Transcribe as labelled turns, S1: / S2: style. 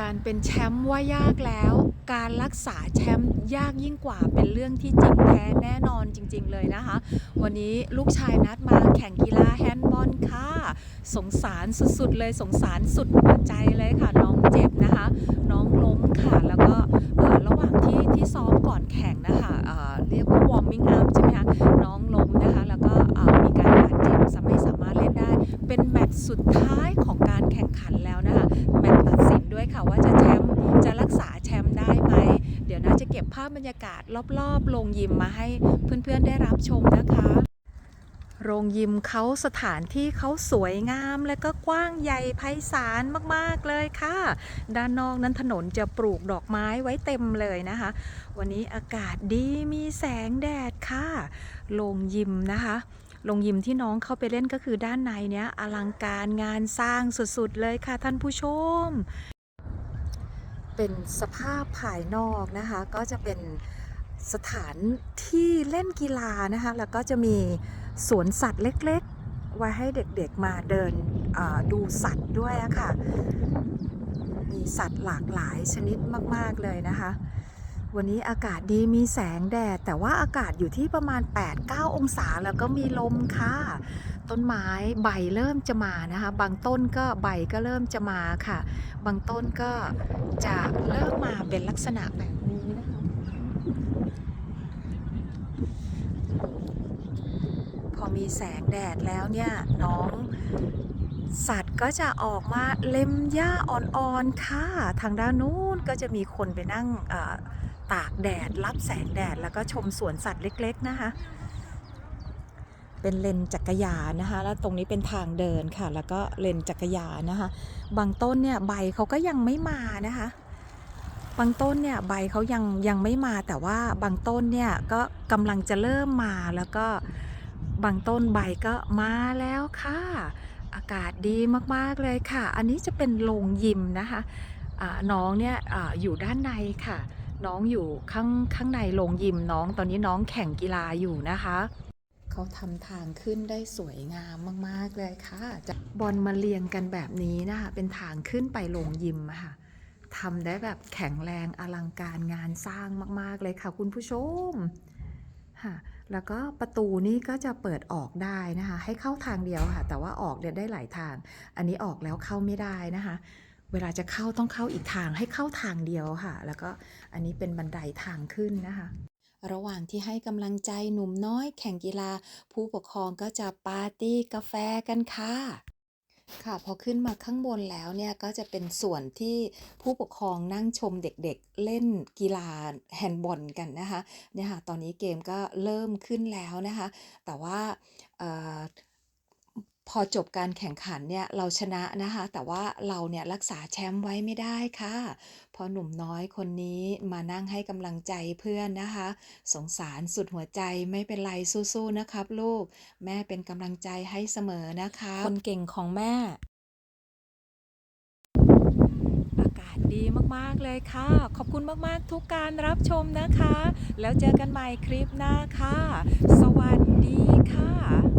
S1: การเป็นแชมป์ว่ายากแล้ว การรักษาแชมป์ยากยิ่งกว่าเป็นเรื่องที่จริงแท้แน่นอนจริง ๆ เลยนะคะ วันนี้ลูกชายนัดมาแข่งกีฬาแฮนด์บอลค่ะ สงสารสุดๆ เลยสงสารสุดหัวใจเลยค่ะ น้องเจ็บนะคะ น้องล้มค่ะแล้วก็ระหว่างที่ที่ซ้อมก่อนแข่งนะคะ ตช์สุดท้ายของการแข่งขันแล้วนะคะแมตช์ตัดสินด้วยค่ะว่าจะแชมป์จะรักษาแชมป์ได้ไหม เดี๋ยวน่าจะเก็บภาพบรรยากาศรอบๆ โรงยิมมาให้เพื่อนๆได้รับชมนะคะโรงยิมเขาสถานที่เขาสวยงามและก็กว้างใหญ่ไพศาลมาก ๆ เลยค่ะ ด้านนอกนั้นถนนจะปลูกดอกไม้ไว้เต็มเลยนะคะ วันนี้อากาศดีมีแสงแดดค่ะ โรงยิมนะคะ โรงยิมที่น้องเข้าไปเล่นก็คือด้านในเนี้ยอลังการงานสร้างสุดๆเลยค่ะท่านผู้ชม เป็นสภาพภายนอกนะคะ ก็จะเป็นสถานที่เล่นกีฬานะคะ แล้วก็จะมีสวนสัตว์เล็กๆ ไว้ให้เด็กๆมาเดินดูสัตว์ด้วยะค่ะ มีสัตว์หลากหลายชนิดมากๆเลยนะคะ วันนี้อากาศดีมีแสงแดด แต่ว่าอากาศอยู่ที่ประมาณ 8-9 องศาแล้วก็มีลมค่ะ ต้นไม้ใบเริ่มจะมานะคะ บางต้นก็ใบก็เริ่มจะมาค่ะ บางต้นก็จะเริ่มมาเป็นลักษณะแบบนี้นะคะ พอมีแสงแดดแล้วเนี่ยน้องสัตว์ก็จะออกมาเล็มหญ้าอ่อนๆค่ะ ทางด้านนู้นก็จะมีคนไปนั่งอ่อ ตากแดด รับแสงแดด แล้วก็ชมสวนสัตว์เล็ก ๆ นะคะ เป็นเลนจักรยานนะคะ แล้วตรงนี้เป็นทางเดินค่ะ แล้วก็เลนจักรยานนะคะ บางต้นเนี่ยใบเขาก็ยังไม่มานะคะ บางต้นเนี่ยใบเขายังยังไม่มา แต่ว่าบางต้นเนี่ยก็กำลังจะเริ่มมา แล้วก็บางต้นใบก็มาแล้วค่ะ อากาศดีมากๆเลยค่ะ อันนี้จะเป็นโรงยิมนะคะน้องเนี่ยออยู่ด้านในค่ะ น้องอยู่ข้างข้างในโรงยิมน้องตอนนี้น้องแข่งกีฬาอยู่นะคะ เขาทำทางขึ้นได้สวยงามมาก ๆ เลยค่ะจะบอลมาเรียงกันแบบนี้นะคะเป็นทางขึ้นไปโรงยิมอะค่ะทำได้แบบแข็งแรงอลังการงานสร้างมาก ๆ เลยค่ะคุณผู้ชมค่ะแล้วก็ประตูนี่ก็จะเปิดออกได้นะคะ ให้เข้าทางเดียวค่ะ แต่ว่าออกเนี่ยได้หลายทาง อันนี้ออกแล้วเข้าไม่ได้นะคะ เวลาจะเข้าต้องเข้าอีกทางให้เข้าทางเดียวค่ะ แล้วก็อันนี้เป็นบันไดทางขึ้นนะคะ ระหว่างที่ให้กำลังใจหนุ่มน้อยแข่งกีฬา ผู้ปกครองก็จะปาร์ตี้กาแฟกันค่ะค่ะพอขึ้นมาข้างบนแล้วเนี่ยก็จะเป็นส่วนที่ผู้ปกครองนั่งชมเด็กๆเล่นกีฬาแฮนด์บอลกันนะคะเนี่ยค่ะตอนนี้เกมก็เริ่มขึ้นแล้วนะคะ แต่ว่า พอจบการแข่งขันเนี่ยเราชนะนะคะ แต่ว่าเราเนี่ยรักษาแชมป์ไว้ไม่ได้ค่ะ พอหนุ่มน้อยคนนี้มานั่งให้กำลังใจเพื่อนนะคะ สงสารสุดหัวใจไม่เป็นไรสู้ๆนะครับ ลูก แม่เป็นกำลังใจให้เสมอนะคะ คนเก่งของแม่ อากาศดีมากๆเลยค่ะ ขอบคุณมากๆทุกการรับชมนะคะ แล้วเจอกันใหม่คลิปหน้าค่ะ สวัสดีค่ะ